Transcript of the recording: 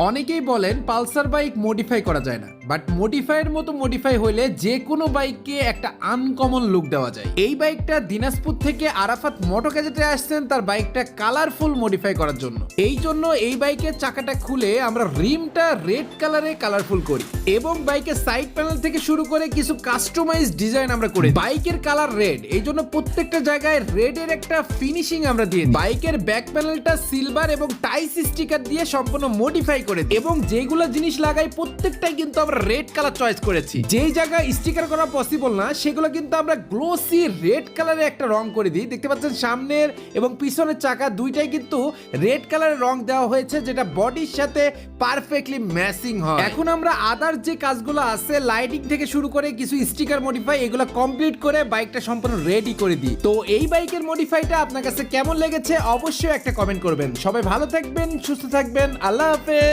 অনেকেই বলেন Pulsar bike modify করা যায় না। বাট মডিফাইয়ের মতো মডিফাই হলে যে কোনো বাইককে একটা আনকমন লুক দেওয়া যায়। এই বাইকটা দিনাজপুর থেকে আরাফাত মোটো গ্যাজেটে আসছেন তার বাইকটা কালারফুল মডিফাই করার জন্য। এই জন্য এই বাইকের চাকাটা খুলে আমরা রিমটা রেড কালারে কালারফুল করি এবং বাইকের সাইড প্যানেল থেকে শুরু করে কিছু কাস্টমাইজ ডিজাইন আমরা করি বাইকের কালার রেড এই জন্য প্রত্যেকটা জায়গায় রেড এর একটা ফিনিশিং আমরা দিয়ে। বাইকের ব্যাক প্যানেলটা সিলভার এবং টাইস স্টিকার দিয়ে সম্পূর্ণ মডিফাই করে এবং যেগুলো জিনিস লাগাই প্রত্যেকটাই কিন্তু আমরা রেড কালার চয়েস করেছি। যেই জায়গায় স্টিকার করা পসিবল না, সেগুলো কিন্তু আমরা গ্লোসি রেড কালারে একটা রং করে দিই। দেখতে পাচ্ছেন সামনের এবং পিছনের চাকা দুইটাই কিন্তু রেড কালারের রং দেওয়া হয়েছে, যেটা বডির সাথে পারফেক্টলি ম্যাচিং হয়। এখন আমরা আদার যে কাজগুলো আছে লাইটিং থেকে শুরু করে কিছু স্টিকার মডিফাই এগুলো কমপ্লিট করে বাইকটা সম্পূর্ণ রেডি করে দিই। তো এই বাইকের মডিফাইটা আপনার কাছে কেমন লেগেছে, অবশ্যই একটা কমেন্ট করবেন। সবাই ভালো থাকবেন, সুস্থ থাকবেন, আল্লাহ হাফেজ।